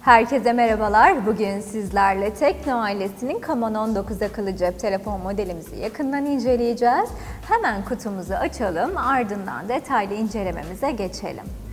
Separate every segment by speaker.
Speaker 1: Herkese merhabalar. Bugün sizlerle Tekno ailesinin Camon 19 akıllı cep telefon modelimizi yakından inceleyeceğiz. Hemen kutumuzu açalım, ardından detaylı incelememize geçelim.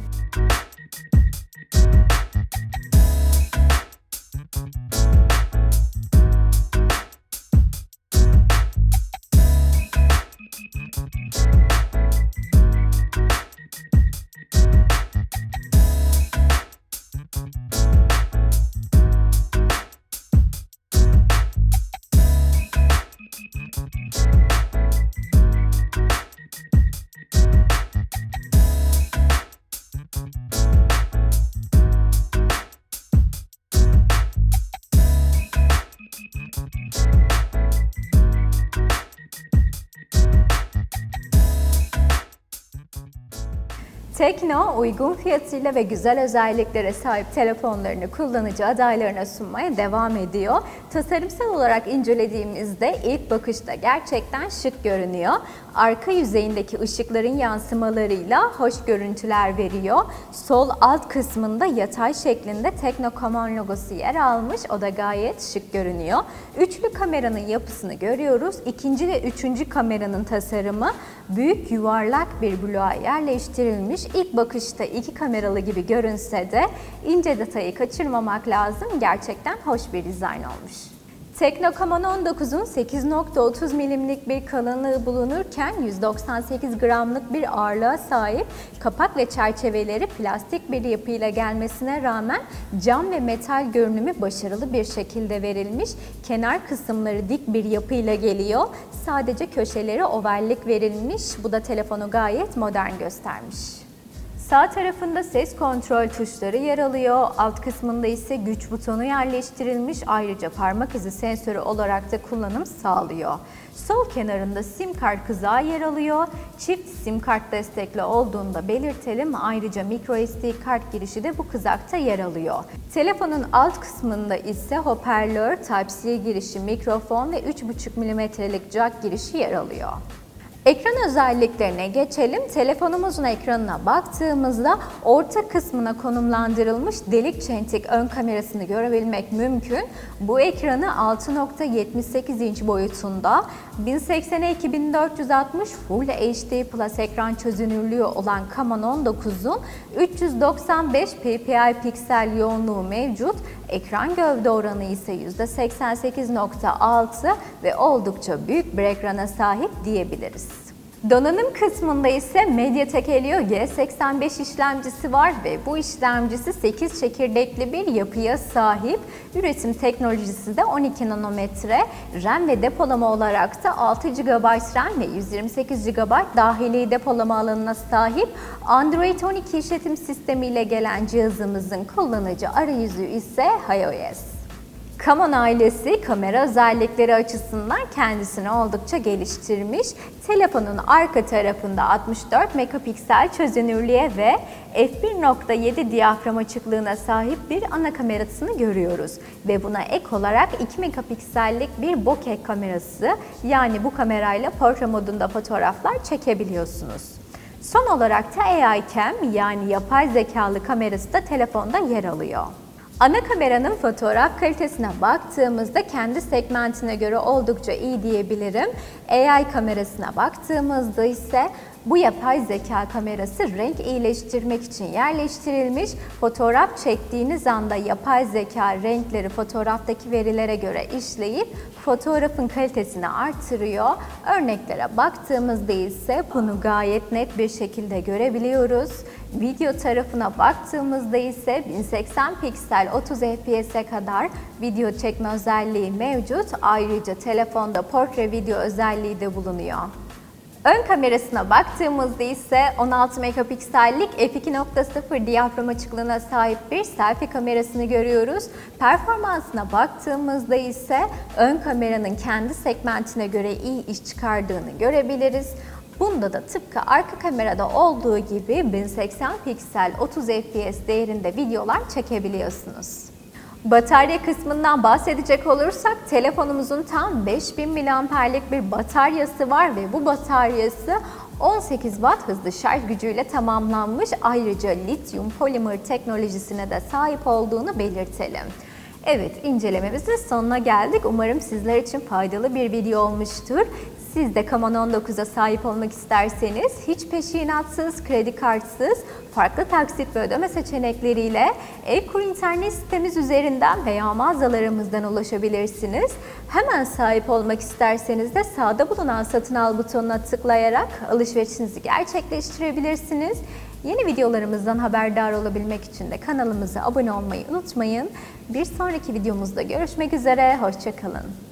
Speaker 1: Tekno uygun fiyatıyla ve güzel özelliklere sahip telefonlarını kullanıcı adaylarına sunmaya devam ediyor. Tasarımsal olarak incelediğimizde ilk bakışta gerçekten şık görünüyor. Arka yüzeyindeki ışıkların yansımalarıyla hoş görüntüler veriyor. Sol alt kısmında yatay şeklinde Tekno Common logosu yer almış. O da gayet şık görünüyor. Üçlü kameranın yapısını görüyoruz. İkinci ve üçüncü kameranın tasarımı büyük yuvarlak bir bloğa yerleştirilmiş. İlk bakışta iki kameralı gibi görünse de ince detayı kaçırmamak lazım. Gerçekten hoş bir dizayn olmuş. Tekno Camon 19'un 8.30 milimlik bir kalınlığı bulunurken 198 gramlık bir ağırlığa sahip kapak ve çerçeveleri plastik bir yapıyla gelmesine rağmen cam ve metal görünümü başarılı bir şekilde verilmiş. Kenar kısımları dik bir yapıyla geliyor. Sadece köşeleri ovallik verilmiş. Bu da telefonu gayet modern göstermiş. Sağ tarafında ses kontrol tuşları yer alıyor. Alt kısmında ise güç butonu yerleştirilmiş. Ayrıca parmak izi sensörü olarak da kullanım sağlıyor. Sol kenarında sim kart kızağı yer alıyor. Çift sim kart destekli olduğunu da belirtelim. Ayrıca micro SD kart girişi de bu kızakta yer alıyor. Telefonun alt kısmında ise hoparlör, Type-C girişi, mikrofon ve 3.5 mm'lik jack girişi yer alıyor. Ekran özelliklerine geçelim. Telefonumuzun ekranına baktığımızda orta kısmına konumlandırılmış delik çentik ön kamerasını görebilmek mümkün. Bu ekranı 6.78 inç boyutunda 1080'e 2460 Full HD Plus ekran çözünürlüğü olan Camon 19'un 395 ppi piksel yoğunluğu mevcut. Ekran gövde oranı ise %88.6 ve oldukça büyük bir ekrana sahip diyebiliriz. Donanım kısmında ise MediaTek Helio G85 işlemcisi var ve bu işlemcisi 8 çekirdekli bir yapıya sahip. Üretim teknolojisi de 12 nanometre. RAM ve depolama olarak da 6 GB RAM ve 128 GB dahili depolama alanına sahip. Android 12 işletim sistemiyle gelen cihazımızın kullanıcı arayüzü ise iOS. Camon ailesi kamera özellikleri açısından kendisini oldukça geliştirmiş. Telefonun arka tarafında 64 megapiksel çözünürlüğe ve f1.7 diyafram açıklığına sahip bir ana kamerasını görüyoruz. Ve buna ek olarak 2 megapiksellik bir bokeh kamerası yani bu kamerayla portre modunda fotoğraflar çekebiliyorsunuz. Son olarak da AI Cam yani yapay zekalı kamerası da telefonda yer alıyor. Ana kameranın fotoğraf kalitesine baktığımızda kendi segmentine göre oldukça iyi diyebilirim. AI kamerasına baktığımızda ise bu yapay zeka kamerası renk iyileştirmek için yerleştirilmiş. Fotoğraf çektiğiniz anda yapay zeka renkleri fotoğraftaki verilere göre işleyip fotoğrafın kalitesini artırıyor. Örneklere baktığımızda ise bunu gayet net bir şekilde görebiliyoruz. Video tarafına baktığımızda ise 1080 piksel 30 fps'e kadar video çekme özelliği mevcut. Ayrıca telefonda portre video özelliği de bulunuyor. Ön kamerasına baktığımızda ise 16 megapiksellik f2.0 diyafram açıklığına sahip bir selfie kamerasını görüyoruz. Performansına baktığımızda ise ön kameranın kendi segmentine göre iyi iş çıkardığını görebiliriz. Bunda da tıpkı arka kamerada olduğu gibi 1080 piksel 30 fps değerinde videolar çekebiliyorsunuz. Batarya kısmından bahsedecek olursak telefonumuzun tam 5000 mAh'lik bir bataryası var ve bu bataryası 18 Watt hızlı şarj gücüyle tamamlanmış ayrıca lityum polimer teknolojisine de sahip olduğunu belirtelim. Evet, incelememizin sonuna geldik. Umarım sizler için faydalı bir video olmuştur. Siz de Kaman 19'a sahip olmak isterseniz hiç peşinatsız, kredi kartsız, farklı taksit ve ödeme seçenekleriyle Elkur internet sitemiz üzerinden veya mağazalarımızdan ulaşabilirsiniz. Hemen sahip olmak isterseniz de sağda bulunan satın al butonuna tıklayarak alışverişinizi gerçekleştirebilirsiniz. Yeni videolarımızdan haberdar olabilmek için de kanalımıza abone olmayı unutmayın. Bir sonraki videomuzda görüşmek üzere, hoşçakalın.